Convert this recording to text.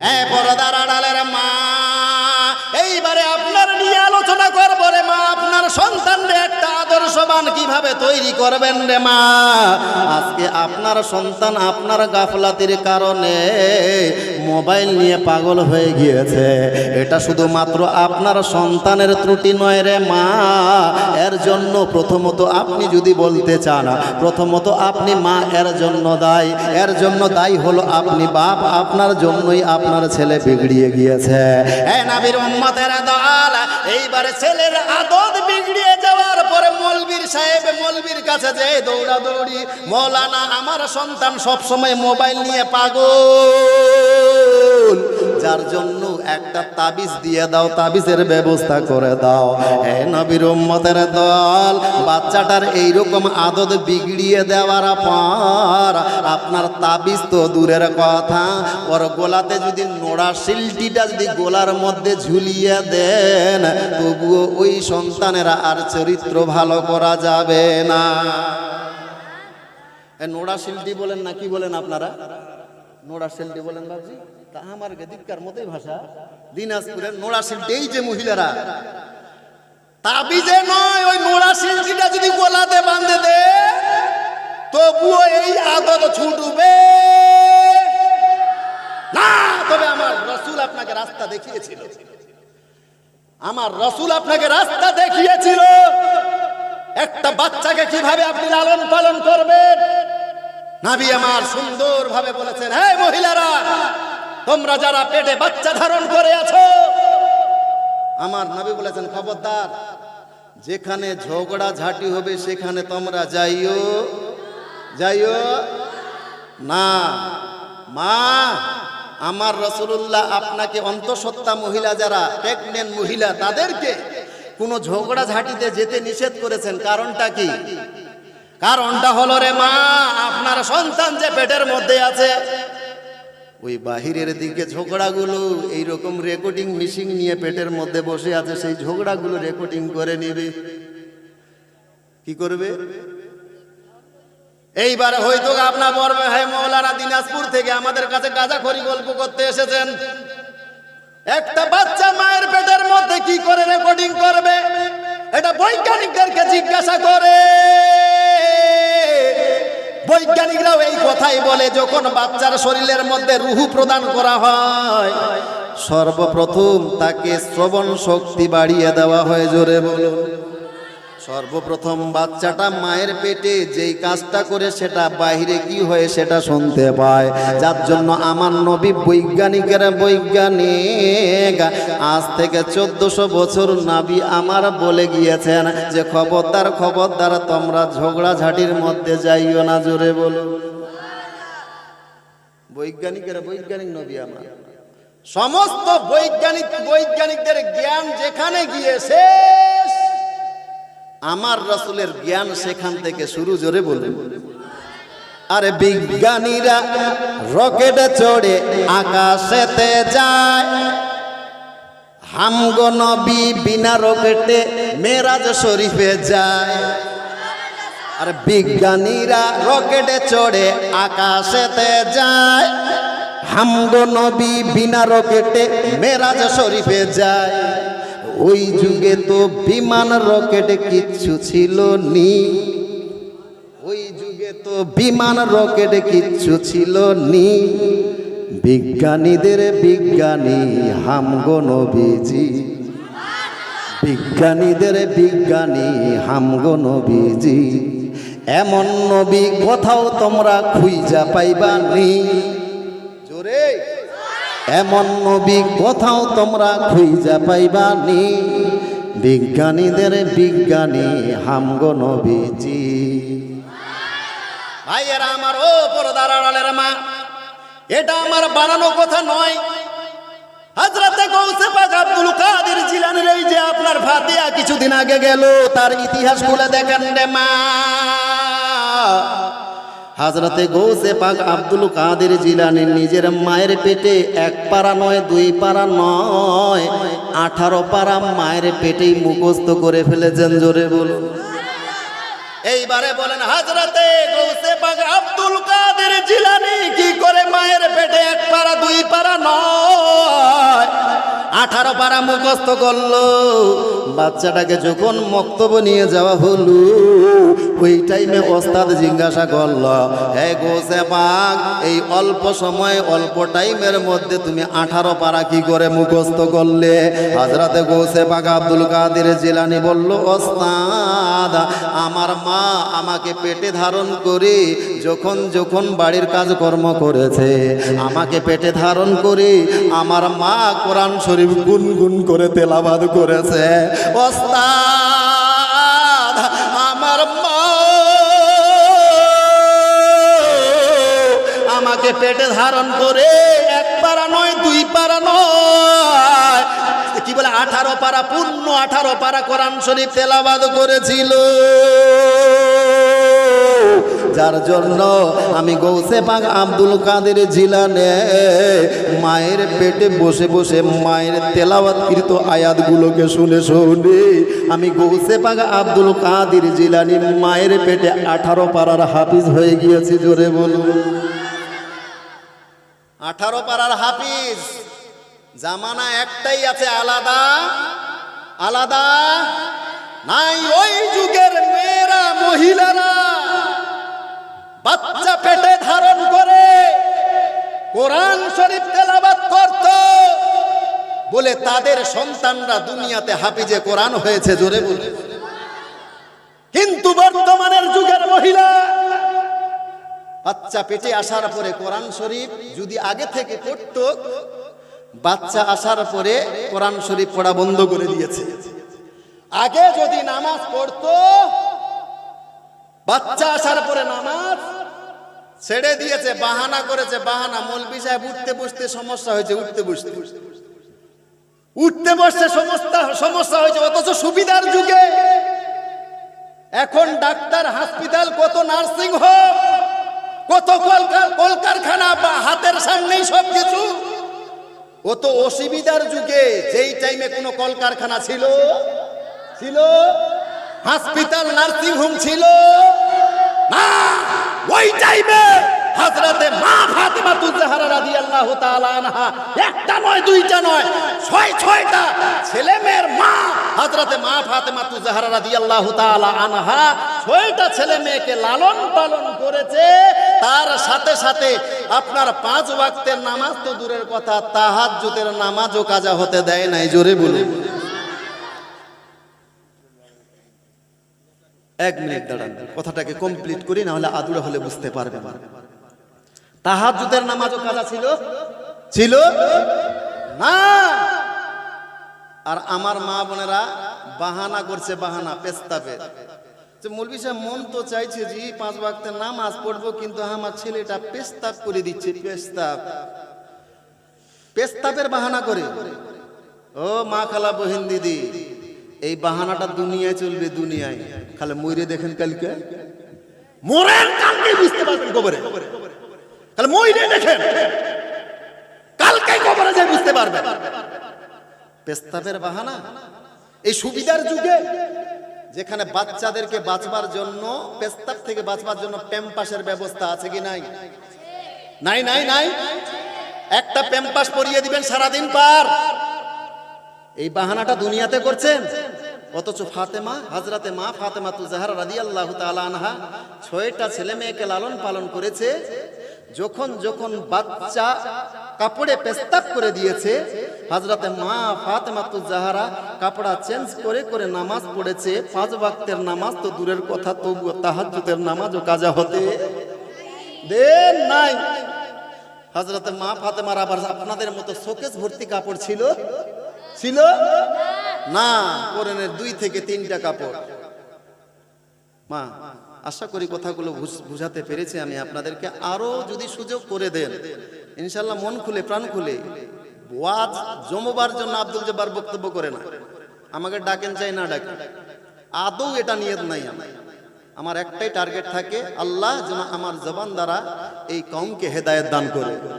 হ্যাঁ পরদার আদর্শবান কীভাবে তৈরি করবেন রে মা? আজকে আপনার সন্তান আপনার গাফলাতির কারণে মোবাইল নিয়ে পাগল হয়ে গিয়েছে। এটা শুধুমাত্র আপনার সন্তানের ত্রুটি নয় রে মা। এর জন্য প্রথমত আপনি যদি বলতে চান, প্রথমত আপনি মা, এর জন্য দায়ী। এর জন্য দায়ী হলো আপনি বাপ, আপনার জন্যই আপনার ছেলে বিগড়িয়ে গিয়েছে। এইবারে ছেলের আদত বিগড়িয়ে যাওয়ার সাহেব মলবির কাছে যে দৌড়াদৌড়ি মৌলানা আমার সন্তান সবসময় মোবাইল নিয়ে পাগল। যার জন্য একটা তাবিজ দিয়ে দাও, তাবিজের ব্যবস্থা করে দাও। হে নবীর উম্মতের দল, বাচ্চাটার এইরকম আদত বিগড়িয়ে দেওয়ার পর আপনার তাবিজ তো দূরের কথা। ওর গোলাতে যদি নোড়া শিলটিটা যদি গোলার মধ্যে ঝুলিয়ে দেন, তবুও ওই সন্তানেরা আর চরিত্র ভালো করা যাবে না। নোড়া শিলটি বলেন না কি বলেন আপনারা? নোড়া শিলটি বলেন বাবজি, তা আমার গেদিকার মতোই ভাষা। দিনাজপুরের নোড়া শিলটি এই যে মহিলারা। তাবিজে নয়, ওই নোড়া শিলটিটা যদি গোলাতে বাঁধে দে, তবুও এই আদত ছুটবে। না, তবে আমার রসুল আপনাকে রাস্তা দেখিয়েছিল। আমার রসুল আপনাকে রাস্তা দেখিয়েছিল। একটা বাচ্চাকে কীভাবে আপনি লালন পালন করবেন? নাবি আমার সুন্দর ভাবে বলেছেন হ্যাঁ মহিলারা, তোমরা যারা পেটে বাচ্চা ধারণ করে আছো, আমার নবী বলেছেন, খবরদার, যেখানে ঝগড়া ঝাঁটি হবে, সেখানে তোমরা যাইও। যাইও? না। মা, আমার রসুল্লাহ আপনাকে অন্তঃসত্ত্বা মহিলা যারা প্রেগনেন্ট মহিলা, তাদেরকে কোনো ঝগড়া ঝাঁটিতে যেতে নিষেধ করেছেন। কারণটা কি? কারণটা হলো রে মা, আপনার সন্তান যে পেটের মধ্যে আছে, ওই বাহিরের দিকে ঝগড়াগুলো, এইরকম রেকর্ডিং মিশিং নিয়ে পেটের মধ্যে বসে আছে, সেই ঝগড়াগুলো রেকর্ডিং করে নেবে। কি করবে? এইবারে হয়তো আপনার বর্বে হয় মৌলানা দিনাজপুর থেকে আমাদের কাছে গাঁজাখড়ি গল্প করতে এসেছেন। একটা বাচ্চা মায়ের পেটের মধ্যে কি করে রেকর্ডিং করবে? এটা বৈজ্ঞানিকদেরকে জিজ্ঞাসা করে। বৈজ্ঞানিকরাও এই কথাই বলে, যখন বাচ্চার শরীরের মধ্যে রুহু প্রদান করা হয়, সর্বপ্রথম তাকে শ্রবণ শক্তি বাড়িয়ে দেওয়া হয়, জোরে বলুন। সর্বপ্রথম বাচ্চাটা মায়ের পেটে যেই কাজটা করে সেটা বাইরে কি হয় সেটা শুনতে পায়। যার জন্য আমার নবী বৈজ্ঞানিকের বৈজ্ঞানিক, আজ থেকে চোদ্দশো বছর নাবি আমার বলে গিয়েছেন যে, খবরদার খবরদার, তোমরা ঝগড়া ঝগড়াঝাটির মধ্যে যাইও না, জোরে বলো। বৈজ্ঞানিকের বৈজ্ঞানিক নবী আমার। সমস্ত বৈজ্ঞানিক বৈজ্ঞানিকদের জ্ঞান যেখানে গিয়ে শেষ। আমার রসুলের জ্ঞান সেখান থেকে শুরু জোরে বলুন। আরে বিজ্ঞানীরা রকেটে চড়ে আকাশেতে যায়। হামগো নবী বিনা রকেটে মেরাজ শরীফে যায়। আর বিজ্ঞানীরা রকেটে চড়ে আকাশেতে যায়। হামগো নবী বিনা রকেটে মেরাজ শরীফে যায়। ওই যুগে তো বিমান, রকেট কিচ্ছু ছিল নি ওই যুগে তো বিমান, রকেট কিচ্ছু ছিল নি বিজ্ঞানীদের বিজ্ঞানী হামগো নবীজি। বিজ্ঞানীদের বিজ্ঞানী হামগো নবীজি। এমন নবী কোথাও তোমরা খুঁজা পাইবা নি এমন নবী কোথাও তোমরা খুঁজা পাইবা নি বিজ্ঞানীদের বিজ্ঞানী হামগো নবীজি। ভাইয়েরা আমার ও পরদার আড়ালের মা, এটা আমার বানানো কথা নয়। হাজরাতে গৌসে পাক আব্দুল কাদের জিলানির এই যে আপনার ফাতিয়া কিছুদিন আগে গেল, তার ইতিহাস খুলে দেখেন রে মা। হাজরাতে গৌসে পাক আব্দুল কাদের জিলানি নিজের মায়ের পেটে এক পারা নয়, দুই পারা নয়, আঠারো পারা মায়ের পেটেই মুখস্থ করে ফেলেছেন, জোরে বলুন। এইবারে বলেন, হাজরাতে গৌসে পাক আব্দুল কাদের জিলানি কি করে মায়ের পেটে এক পারা, দুই পারা নয় আঠারো পারা মুখস্থ করল। বাচ্চাটাকে যখন মক্তব্য নিয়ে যাওয়া হলো, ওই টাইমে ওস্তাদ জিজ্ঞাসা করল, হে গোসে পাক, এই অল্প সময়, অল্প টাইমের মধ্যে তুমি আঠারো পারা কি করে মুখস্থ করলে? হাজরাতে গোসে পাক আব্দুল কাদের জিলানি বলল, ওস্তাদ, আমার মা আমাকে পেটে ধারণ করে যখন যখন বাড়ির কাজকর্ম করেছে, আমাকে পেটে ধারণ করে আমার মা কোরআন শরীফ গুনগুন করে তেলাবাদ করেছে। আমার মা আমাকে পেটে ধারণ করে এক পারা নয়, দুই পারা নয়। কি বলে, আঠারো পারা পূর্ণ আঠারো পারা কোরআন শরীফ তেলাবাদ করেছিল। যার জন্য আমি গৌসে পাক আব্দুল কাদের জিলানে মায়ের পেটে বসে বসে মায়ের তেলাওয়াতকৃত আয়াতগুলোকে শুনে শুনে আমি গৌসে পাক আব্দুল কাদের জিলানি মায়ের পেটে আঠারো পাড়ার হাফিজ হয়ে গিয়েছি, জোরে বলুন। আঠারো পাড়ার হাফিজ। জামানা একটাই আছে, আলাদা? আলাদা? নাই, ওই যুগের মেয়েরা, মহিলারা বাচ্চা পেটে ধারণ করে কোরআন শরীফ তেলাবাত করত বলে তাদের সন্তানরা দুনিয়াতে হাফিজে কোরআন হয়েছে, জোরে বলে কিন্তু বর্তমানের যুগের মহিলা, বাচ্চা পেটে আসার পরে কোরআন শরীফ যদি আগে থেকে পড়ত, বাচ্চা আসার পরে কোরআন শরীফ পড়া বন্ধ করে দিয়েছে। আগে যদি নামাজ পড়তো, বাচ্চা আসার পরে নামাজ ছেড়ে দিয়েছে, বাহানা করেছে, বাহানা, মৌলবি সাহেব উঠতে বসতে সমস্যা হয়েছে, উঠতে বসতে। উঠতে বসতে সমস্যা সমস্যা হয়েছে, অথচ সুবিধার যুগে। এখন ডাক্তার হসপিটাল কত নার্সিং হোম, কত কলকার কলকারখানা বা হাতের সামনেই সব কিছু ও তো অসুবিধার যুগে, যেই টাইমে কোনো কলকারখানা ছিল ছিল? হসপিটাল নার্সিং হোম ছিল? না, ওই টাইমে হযরতে মা ফাতেমা তুজহারা রাদিয়াল্লাহু তাআলা আনহা। একটা নয়, দুইটা নয়, ছয়, ছয়টা ছেলে মেয়ের মা হযরতে মা ফাতেমা তুজহারা রাদিয়াল্লাহু তাআলা আনহা ছয়টা ছেলে মেয়েকে লালন পালন করেছে। তার সাথে সাথে আপনার পাঁচ ওয়াক্তের নামাজ তো দূরের কথা, তাহাজ্জুদের নামাজও কাজা হতে দেয় নাই, জোরে বলুন। এক মিনিট দাঁড়ান, কথাটাকে কমপ্লিট করি না হলে আদুরা হলে বুঝতে পারবে না তাহাজ্জুদের নামাজও কাজা ছিল? ছিল? না। আর আমার মা বোনেরা বাহানা করছে বাহানা পেস্তাপে যে মৌলবি সাহেব মন তো চাইছে যে পাঁচ ওয়াক্তের নামাজ পড়ব কিন্তু আমার ছেলেটা পেস্তাব করে দিচ্ছে পেস্তাব। পেস্তাবের বাহানা করে। ও মা খালা বহিন দিদি এই বাহানাটা দুনিয়ায় চলবে দুনিয়ায়। খালি ময়ূরে দেখেন কালকে। মোরের কালকে বুঝতে পারবেন কবরে। খালি ময়ূরে দেখেন। কালকে কবরে যায় বুঝতে পারবেন। পেস্তাবের বাহানা। এই সুবিধার যুগে যেখানে বাচ্চাদেরকে বাঁচবার জন্য, পেস্তাব থেকে বাঁচবার জন্য প্যাম্পাসের ব্যবস্থা আছে কি নাই? নাই নাই নাই। একটা প্যাম্পাস পরিয়ে দিবেন সারাদিন পার। এই বাহানাটা দুনিয়াতে করছেন। অথচ ফাতেমা, হাজরাতে মা ফাতেমা তু জাহার রাদি আল্লাহ আনহা ছয়টা ছেলে মেয়েকে লালন পালন করেছে। যখন যখন বাচ্চা কাপড়ে পেস্তাব করে দিয়েছে হাজরাতে মা ফাতেমা তু জাহারা কাপড়া চেঞ্জ করে করে নামাজ পড়েছে, পাঁচ ওয়াক্তের নামাজ তো দূরের কথা, তবুও তাহাজ্জুদের নামাজও কাজা হতে। দেন নাই। হাজরাতে মা ফাতেমার আবার আপনাদের মতো শোকেস ভর্তি কাপড় ছিল? ছিল? না। কোরআনের দুই থেকে তিনটা কাপড়। মা আশা করি কথাগুলো বুঝ- বুঝাতে পেরেছি আমি। আপনাদেরকে আরও যদি সুযোগ করে দেন ইনশাল্লাহ মন খুলে, প্রাণ খুলে, ওয়াজ জমবার জন্য আব্দুল জব্বার বক্তব্য করে না। আমাকে ডাকেন চাই না ডাকেন। আদৌ এটা নিয়ত নাই আমার। আমার একটাই টার্গেট থাকে, আল্লাহ যেন আমার জবান দ্বারা এই কমকে হেদায়েত দান করে।